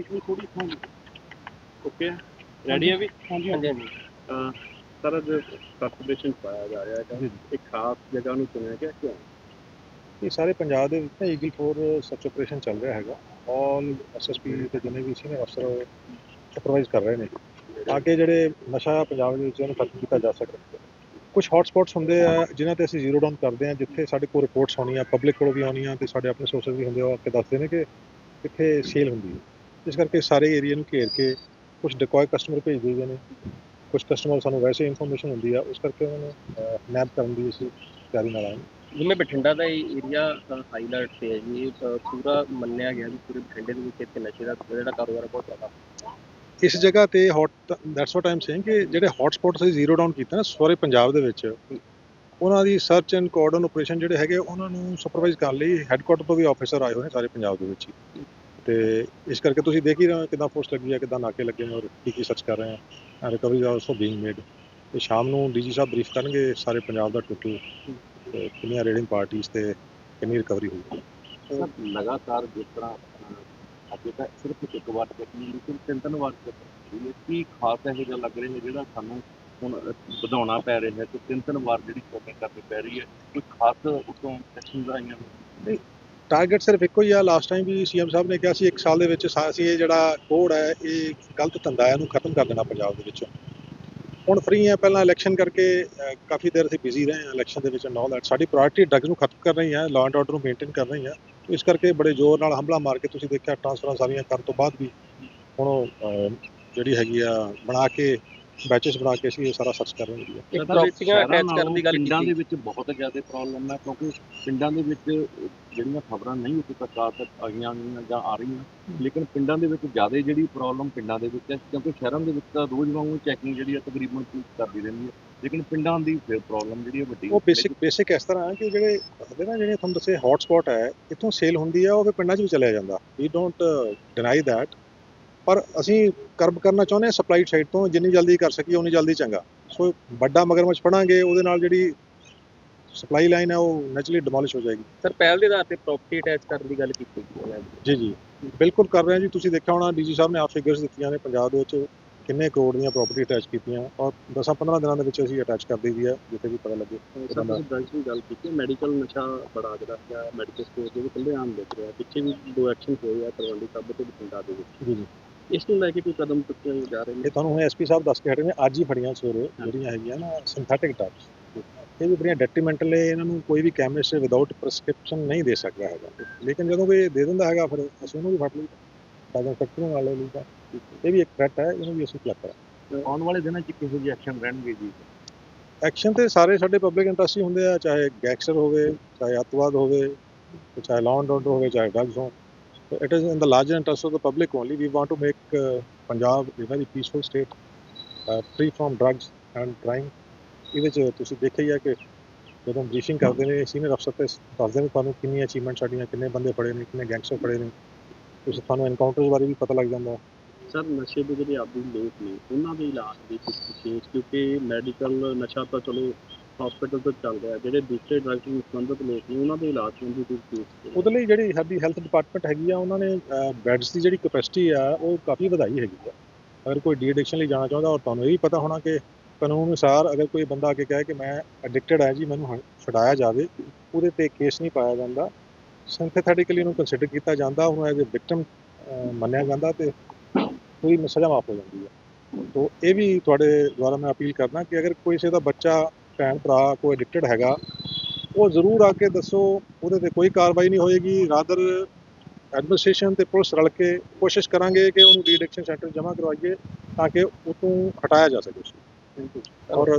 ਵੀ ਥੋੜੀ ਖਾਂਗੇ okay ready ਹੈ ਵੀ? ਹਾਂਜੀ ਹਾਂਜੀ। ਸਾਰਾ ਜੋ ਸਬਸਟੇਸ਼ਨ ਪਾਇਆ ਜਾ ਰਿਹਾ ਹੈ ਇੱਕ ਖਾਸ ਜਗ੍ਹਾ ਨੂੰ ਚੁਣਿਆ ਗਿਆ ਕਿਉਂ? ਇਹ ਸਾਰੇ ਪੰਜਾਬ ਦੇ ਵਿੱਚ ਨਾ ਈਗਲ 4 ਸਰਚ ਆਪਰੇਸ਼ਨ ਚੱਲ ਰਿਹਾ ਹੈਗਾ। ਆਲ ਐਸਐਸਪੀ ਤੇ ਜਿੰਨੇ ਵੀ ਸੀਨੀਅਰ ਅਫਸਰ ਸੁਪਰਵਾਈਜ਼ ਕਰ ਰਹੇ ਨੇ। ਤਾਂ ਕਿ ਜਿਹੜੇ ਨਸ਼ਾ ਪੰਜਾਬ ਦੇ ਵਿੱਚ ਉਹਨੂੰ ਖਤਮ ਕੀਤਾ ਜਾ ਸਕੇ। ਕੁਝ ਹੌਟ ਸਪੌਟਸ ਹੁੰਦੇ ਆ ਜਿਨ੍ਹਾਂ ਤੇ ਅਸੀਂ ਜ਼ੀਰੋ ਡਾਊਨ ਕਰਦੇ ਆ ਜਿੱਥੇ ਸਾਡੇ ਕੋਲ ਰਿਪੋਰਟਸ ਆਉਣੀਆਂ ਪਬਲਿਕ ਕੋਲ ਵੀ ਆਉਣੀਆਂ ਤੇ ਸਾਡੇ ਆਪਣੇ ਸੋਰਸਸ ਵੀ ਹੁੰਦੇ ਆ ਉਹ ਆ ਕੇ ਦੱਸਦੇ ਨੇ ਕਿ ਕਿੱਥੇ ਸੇਲ ਹੁੰਦੀ ਹੈ। ਇਸ ਕਰਕੇ ਸਾਰੇ ਏਰੀਆ ਨੂੰ ਘੇਰ ਕੇ ਕੁਝ ਡਿਕੋਏ ਕਸਟਮਰ ਭੇਜ ਦਈਦੇ ਨੇ। ਕੁਝ ਕਸਟਮਰ ਸਾਨੂੰ ਵੈਸੇ ਇਨਫੋਰਮੇਸ਼ਨ ਹੁੰਦੀ ਆ ਉਸ ਕਰਕੇ ਉਹਨਾਂ ਨੂੰ ਨੈਪ ਕਰਨ ਦੀ ਅਸੀਂ ਤਿਆਰੀ ਨਾਲ ਆਏ। ਜਿਵੇਂ ਬਠਿੰਡਾ ਦਾ ਏਰੀਆ ਹਾਈਲਾਈਟ ਤੇ ਹੈ ਜੀ ਪੂਰਾ ਮੰਨਿਆ ਗਿਆ ਵੀ ਪੂਰੇ ਬਠਿੰਡੇ ਦੇ ਵਿੱਚ ਇੱਥੇ ਨਸ਼ੇ ਦਾ ਜਿਹੜਾ ਕਾਰੋਬਾਰ ਬਹੁਤ ਜ਼ਿਆਦਾ। ਇਸ ਜਗ੍ਹਾ ਤੇ hot that's what I'm saying ਕਿ ਜਿਹੜੇ ਹੌਟ ਸਪੌਟਸ ਅਸੀਂ ਜ਼ੀਰੋ ਡਾਊਨ ਕੀਤਾ ਨਾ ਸਾਰੇ ਪੰਜਾਬ ਦੇ ਵਿੱਚ ਉਹਨਾਂ ਦੀ ਸਰਚ ਐਂਡ ਕੋਆਰਡਨ ਆਪਰੇਸ਼ਨ ਜਿਹੜੇ ਹੈਗੇ ਉਹਨਾਂ ਨੂੰ ਸੁਪਰਵਾਈਜ਼ ਕਰਨ ਲਈ ਹੈੱਡਕੁਆਟਰ ਤੋਂ ਵੀ ਆਫੀਸਰ ਆਏ ਹੋਏ ਨੇ ਸਾਰੇ ਪੰਜਾਬ ਦੇ ਵਿੱਚ ਹੀ। ਤੇ ਇਸ ਕਰਕੇ ਤੁਸੀਂ ਦੇਖ ਹੀ ਰਹੇ ਹੋ ਕਿਦਾਂ ਫੋਰਸ ਲੱਗੀ ਹੈ ਕਿਦਾਂ ਨਾਕੇ ਲੱਗੇ ਨੇ ਔਰ ਕੀ ਕੀ ਸਰਚ ਕਰ ਰਹੇ ਆ ਰਿਕਵਰੀ ਆਲਸੋ ਬੀਇੰਗ ਮੇਡ ਤੇ ਸ਼ਾਮ ਨੂੰ ਡੀਜੀ ਸਾਹਿਬ ਬਰੀਫ ਕਰਨਗੇ ਸਾਰੇ ਪੰਜਾਬ ਦਾ ਟੋਟਲ ਤੇ ਕਿੰਨੀਆਂ ਰੇਡਿੰਗ ਪਾਰਟੀਆਂ ਤੇ ਕਿੰਨੀ ਰਿਕਵਰੀ ਹੋਈ ਲਗਾਤਾਰ ਜਿਸ ਤਰ੍ਹਾਂ ਅਹ, ਅੱਗੇ ਤਾਂ ਸਿਰਫ ਇੱਕ ਵਾਰ ਚੱਕੀ ਲੇਕਿਨ ਤਿੰਨ ਤਿੰਨ ਵਾਰ ਚੱਕੀ ਹੈ। ਕੀ ਖਾਸ ਇਹੋ ਜਿਹਾ ਲੱਗ ਰਿਹਾ ਹੈ ਜਿਹੜਾ ਸਾਨੂੰ ਹੁਣ ਵਧਾਉਣਾ ਪੈ ਰਿਹਾ ਹੈ ਤੇ ਤਿੰਨ ਤਿੰਨ ਵਾਰ ਜਿਹੜੀ ਚੋਕਿੰਗ ਕਰਨੀ ਪੈ ਰਹੀ ਹੈ ਕੋਈ ਖਾਸ ਉਤੋਂ ਸੈਕਸ਼ਨਸ ਆਈਆਂ ਨੇ? ਟਾਰਗੇਟ ਸਿਰਫ ਇੱਕੋ ਹੀ ਆ ਲਾਸਟ ਟਾਈਮ ਵੀ ਸੀਐਮ ਸਾਹਿਬ ਨੇ ਕਿਹਾ ਸੀ ਇੱਕ ਸਾਲ ਦੇ ਵਿੱਚ ਅਸੀਂ ਇਹ ਜਿਹੜਾ ਕੋਡ ਹੈ ਇਹ ਗਲਤ ਧੰਦਾ ਹੈ ਇਹਨੂੰ ਖਤਮ ਕਰ ਦੇਣਾ ਪੰਜਾਬ ਦੇ ਵਿੱਚ। ਹੁਣ ਫ੍ਰੀ ਹੈ ਪਹਿਲਾਂ ਇਲੈਕਸ਼ਨ ਕਰਕੇ ਕਾਫੀ ਦੇਰ ਅਸੀਂ ਬਿਜ਼ੀ ਰਹੇ ਹਾਂ ਇਲੈਕਸ਼ਨ ਦੇ ਵਿੱਚ ਐਂਡ ਆਲ ਦੈਟ ਸਾਡੀ ਪ੍ਰਾਇੋਰਟੀ ਡਰੱਗਸ ਨੂੰ ਖਤਮ ਕਰ ਰਹੀ ਹੈ ਲਾਅ ਐਂਡ ਆਰਡਰ ਨੂੰ ਮੇਨਟੇਨ ਕਰ ਰਹੀ ਹੈ। ਇਸ ਕਰਕੇ ਬੜੇ ਜ਼ੋਰ ਨਾਲ ਹਮਲਾ ਮਾਰ ਕੇ ਤੁਸੀਂ ਦੇਖਿਆ ਟ੍ਰਾਂਸਫਰਾਂ ਸਾਰੀਆਂ ਕਰਨ ਤੋਂ ਬਾਅਦ ਵੀ ਹੁਣ ਉਹ, ਜਿਹੜੀ ਹੈਗੀ ਆ ਬਣਾ ਕੇ ਬੈਚਸ ਬਣਾ ਕੇ ਅਸੀਂ ਇਹ ਸਾਰਾ ਸਰਚ ਕਰ ਰਹੇ ਹਾਂ ਇੱਕ ਪ੍ਰਾਪਰਟੀਆਂ ਅਟੈਚ ਕਰਨ ਦੀ ਗੱਲ ਪਿੰਡਾਂ ਦੇ ਵਿੱਚ ਬਹੁਤ ਜ਼ਿਆਦਾ ਪ੍ਰੋਬਲਮ ਹੈ ਕਿਉਂਕਿ ਪਿੰਡਾਂ ਦੇ ਵਿੱਚ ਜਿਹੜੀਆਂ ਖਬਰਾਂ ਨਹੀਂ ਉੱਥੇ ਤੱਕ ਆ ਤੱਕ ਆਈਆਂ ਹੋਈਆਂ ਜਾਂ ਆ ਰਹੀਆਂ ਲੇਕਿਨ ਪਿੰਡਾਂ ਦੇ ਵਿੱਚ ਜ਼ਿਆਦਾ ਜਿਹੜੀ ਪ੍ਰੋਬਲਮ ਪਿੰਡਾਂ ਦੇ ਵਿੱਚ ਹੈ ਕਿਉਂਕਿ ਸ਼ਹਿਰਾਂ ਦੇ ਵਿੱਚ ਤਾਂ ਰੋਜ਼ ਵਾਂਗੂ ਚੈਕਿੰਗ ਜਿਹੜੀ ਹੈ ਤਕਰੀਬਨ ਪੂਰੀ ਕਰਦੀ ਰਹਿੰਦੀ ਹੈ ਲੇਕਿਨ ਪਿੰਡਾਂ ਦੀ ਫਿਰ ਪ੍ਰੋਬਲਮ ਜਿਹੜੀ ਹੈ ਵੱਡੀ ਉਹ ਬੇਸਿਕ ਬੇਸਿਕ ਇਸ ਤਰ੍ਹਾਂ ਹੈ ਕਿ ਜਿਹੜੇ ਹੁੰਦੇ ਨਾ ਜਿਹੜੇ ਤੁਹਾਨੂੰ ਦੱਸੇ ਹੌਟ ਸਪੌਟ ਹੈ ਇੱਥੋਂ ਸੇਲ ਹੁੰਦੀ ਆ ਉਹ ਫਿਰ ਪਿੰਡਾਂ 'ਚ ਵੀ ਚਲਿਆ ਜਾਂਦਾ। ਵੀ ਡੋਂਟ ਡਿਨਾਈ ਥੈਟ ਪਰ ਅਸੀਂ ਕਰਬ ਕਰਨਾ ਚਾਹੁੰਦੇ ਹਾਂ ਸਪਲਾਈ ਸਾਈਡ ਤੋਂ ਜਿੰਨੀ ਜਲਦੀ ਕਰ ਸਕੀਏ ਉਨੀ ਜਲਦੀ ਚੰਗਾ। ਸੋ ਵੱਡਾ ਮਗਰਮੱਛ ਫੜਾਂਗੇ ਉਹਦੇ ਨਾਲ ਜਿਹੜੀ ਸਪਲਾਈ ਲਾਈਨ ਹੈ ਉਹ ਨੈਚੁਰਲੀ ਡਿਮੋਲਿਸ਼ ਹੋ ਜਾਏਗੀ। ਸਰ ਪਹਿਲ ਦੇ ਆਧਾਰ ਤੇ ਪ੍ਰਾਪਰਟੀ ਅਟੈਚ ਕਰਨ ਦੀ ਗੱਲ ਕੀਤੀ ਗਈ ਹੈ। ਜੀ ਜੀ। ਬਿਲਕੁਲ ਕਰ ਰਹੇ ਹਾਂ ਜੀ। ਤੁਸੀਂ ਦੇਖਿਆ ਹੋਣਾ ਡੀਜੀ ਸਾਹਿਬ ਨੇ ਆ ਫਿਗਰਸ ਦਿੱਤੀਆਂ ਨੇ ਪੰਜਾਬ ਦੇ ਵਿੱਚ ਕਿੰਨੇ ਕਰੋੜ ਦੀਆਂ ਪ੍ਰਾਪਰਟੀ ਅਟੈਚ ਕੀਤੀਆਂ। ਔਰ 10-15 ਦਿਨਾਂ ਦੇ ਵਿੱਚ ਅਸੀਂ ਅਟੈਚ ਕਰ ਦਈਦੀ ਹੈ ਜਿੱਥੇ ਵੀ ਪਤਾ ਲੱਗੇ। ਸਰ ਤੁਸੀਂ ਦੀ ਗੱਲ ਕੀਤੀ ਮੈਡੀਕਲ ਨਸ਼ਾ ਬੜਾ ਜਿਹੜਾ ਹੈ ਮੈਡੀਕਲ ਸਟੋਰ ਦੇ ਵੀ ਕੱਲੇ ਆਮ ਦੇਖ ਰਿਹਾ। ਪਿੱਛੇ ਵੀ ਦੋ ਐਕਸ਼ਨ ਹੋਏ ਆ ਤਲਵੰਡੀ ਸਾਬੋ ਤੇ ਬਠਿੰਡਾ ਦੇ ਵਿੱਚ। ਜੀ ਜੀ। ਇਸ ਨੂੰ ਲੈ ਕੇ ਕੋਈ ਕਦਮ ਚੁੱਕੇ ਜਾ ਰਹੇ ਨੇ ਇਹ ਤੁਹਾਨੂੰ ਹੁਣ ਐਸਪੀ ਸਾਹਿਬ ਦੱਸ ਕੇ ਹਟੇ ਨੇ ਅੱਜ ਹੀ ਫੜੀਆਂ ਸਵੇਰੇ ਜਿਹੜੀਆਂ ਹੈਗੀਆਂ ਨਾ ਸਿੰਥੈਟਿਕ ਡਰੱਗਸ ਇਹ ਵੀ ਬੜੀਆਂ ਡੈਟਰੀਮੈਂਟਲ ਨੇ ਇਹਨਾਂ ਨੂੰ ਕੋਈ ਵੀ ਕੈਮਿਸਟ ਵਿਦਆਊਟ ਪ੍ਰੈਸਕ੍ਰਿਪਸ਼ਨ ਨਹੀਂ ਦੇ ਸਕਦਾ ਹੈਗਾ। ਲੇਕਿਨ ਜਦੋਂ ਕੋਈ ਦੇ ਦਿੰਦਾ ਹੈਗਾ ਫਿਰ ਅਸੀਂ ਉਹਨੂੰ ਵੀ ਫੜ ਲਈਦਾ। ਡਰਗ ਫੈਕਟਰੀ ਨਾਲ ਲੈ ਲਈਦਾ। ਇਹ ਵੀ ਇੱਕ ਥ੍ਰੈਟ ਹੈ ਇਹਨੂੰ ਵੀ ਅਸੀਂ ਕਲੈਕਟ ਕਰਾਂ ਆਉਣ ਵਾਲੇ ਦਿਨਾਂ 'ਚ ਕਿਹੋ ਜਿਹੇ ਐਕਸ਼ਨ ਰਹਿਣਗੇ ਜੀ? ਐਕਸ਼ਨ ਤੇ ਸਾਰੇ ਸਾਡੇ ਪਬਲਿਕ ਇੰਟਰਸਟ ਹੀ ਹੁੰਦੇ ਆ ਚਾਹੇ ਗੈਂਗਸਟਰ ਹੋਵੇ ਚਾਹੇ ਅੱਤਵਾਦ ਹੋਵੇ ਚਾਹੇ ਲਾਅ ਐਂਡ ਆਰਡਰ ਹੋਵੇ ਚਾਹੇ ਡਰੱਗਸ ਹੋਣ। It is in the larger interest of the public only we want to make Punjab a very peaceful state uh, free from drugs and crime. ਇਹਦੇ ਚ ਤੁਸੀਂ ਦੇਖਿਆ ਹੀ ਹੈ ਕਿ ਜਦੋਂ ਬਰੀਫਿੰਗ ਕਰਦੇ ਨੇ ਸੀਨੀਅਰ ਅਫਸਰ ਤੇ ਦੱਸਦੇ ਨੇ ਤੁਹਾਨੂੰ ਕਿੰਨੀ ਅਚੀਵਮੈਂਟ ਸਾਡੀਆਂ ਕਿੰਨੇ ਬੰਦੇ ਫੜੇ ਨੇ ਕਿੰਨੇ ਗੈਂਗਸਟਰ ਫੜੇ ਨੇ। ਤੁਸੀਂ ਤੁਹਾਨੂੰ ਐਨਕਾਊਂਟਰਸ ਬਾਰੇ ਵੀ ਪਤਾ ਲੱਗ ਜਾਂਦਾ ਸਰ ਨਸ਼ੇ ਦੇ ਜਿਹੜੇ ਆਦੀ ਲੋਕ ਨੇ ਉਹਨਾਂ ਦੇ ਇਲਾਜ ਦੀ ਕੁਝ ਵਿਸ਼ੇਸ਼ ਕਿਉਂਕਿ ਮੈਡੀਕਲ ਨਸ਼ਾ ਤਾਂ ਚਲੋ ਹਸਪੀਟਲ ਤੋਂ ਚੱਲ ਰਿਹਾ, ਜਿਹੜੇ ਦੂਸਰੇ ਡਰੱਗਸ ਨਾਲ ਸੰਬੰਧਿਤ ਲੋਕ ਨੇ, ਉਹਨਾਂ ਦੇ ਇਲਾਜ ਸੰਬੰਧੀ ਕੋਈ ਵਿਸ਼ੇਸ਼ ਉਹਦੇ ਲਈ ਜਿਹੜੀ ਸਾਡੀ ਹੈਲਥ ਡਿਪਾਰਟਮੈਂਟ ਹੈਗੀ ਆ, ਉਹਨਾਂ ਨੇ ਬੈੱਡਸ ਦੀ ਜਿਹੜੀ ਕੈਪੈਸਿਟੀ ਆ, ਉਹ ਕਾਫੀ ਵਧਾਈ ਹੈਗੀ ਆ। ਅਗਰ ਕੋਈ ਡੀ ਐਡਿਕਸ਼ਨ ਲਈ ਜਾਣਾ ਚਾਹੁੰਦਾ, ਔਰ ਤੁਹਾਨੂੰ ਇਹ ਵੀ ਪਤਾ ਹੋਣਾ ਕਿ ਕਾਨੂੰਨ ਅਨੁਸਾਰ ਅਗਰ ਕੋਈ ਬੰਦਾ ਆ ਕੇ ਕਹੇ ਕਿ ਮੈਂ ਐਡਿਕਟਡ ਹੈ ਜੀ, ਮੈਨੂੰ ਹੁਣ ਜਾਵੇ, ਉਹਦੇ ਤੇ ਕੇਸ ਨਹੀਂ ਪਾਇਆ ਜਾਂਦਾ। ਸਿੰਥੈਟਿਕਲੀ ਉਹਨੂੰ ਕੰਸੀਡਰ ਕੀਤਾ ਜਾਂਦਾ, ਉਹਨੂੰ ਐਜ਼ ਅ ਵਿਕਟਮ ਮੰਨਿਆ ਜਾਂਦਾ ਤੇ ਪੂਰੀ ਸਜ਼ਾ ਮਾਫ ਹੋ ਜਾਂਦੀ ਹੈ ਤੋ ਇਹ ਵੀ ਤੁਹਾਡੇ ਦੁਆਰਾ ਮੈਂ ਅਪੀਲ ਕਰਦਾ ਕਿ ਅਗਰ ਕੋਈ ਕਿਸੇ ਦਾ ਬੱਚਾ ਭੈਣ ਭਰਾ ਕੋਈ ਐਡਿਕਟਡ ਹੈਗਾ, ਉਹ ਜ਼ਰੂਰ ਆ ਕੇ ਦੱਸੋ, ਉਹਦੇ ਤੇ ਕੋਈ ਕਾਰਵਾਈ ਨਹੀਂ ਹੋਏਗੀ ਰਾਦਰ ਐਡਮਿਨਿਸਟ੍ਰੇਸ਼ਨ ਤੇ ਪੁਲਿਸ ਰਲ ਕੇ ਕੋਸ਼ਿਸ਼ ਕਰਾਂਗੇ ਕਿ ਉਹਨੂੰ ਡੀਡਿਕਸ਼ਨ ਸੈਂਟਰ ਜਮ੍ਹਾਂ ਕਰਵਾਈਏ, ਤਾਂ ਕਿ ਉਹ ਤੋਂ ਹਟਾਇਆ ਜਾ ਸਕੇ ਉਸ ਨੂੰ। ਔਰ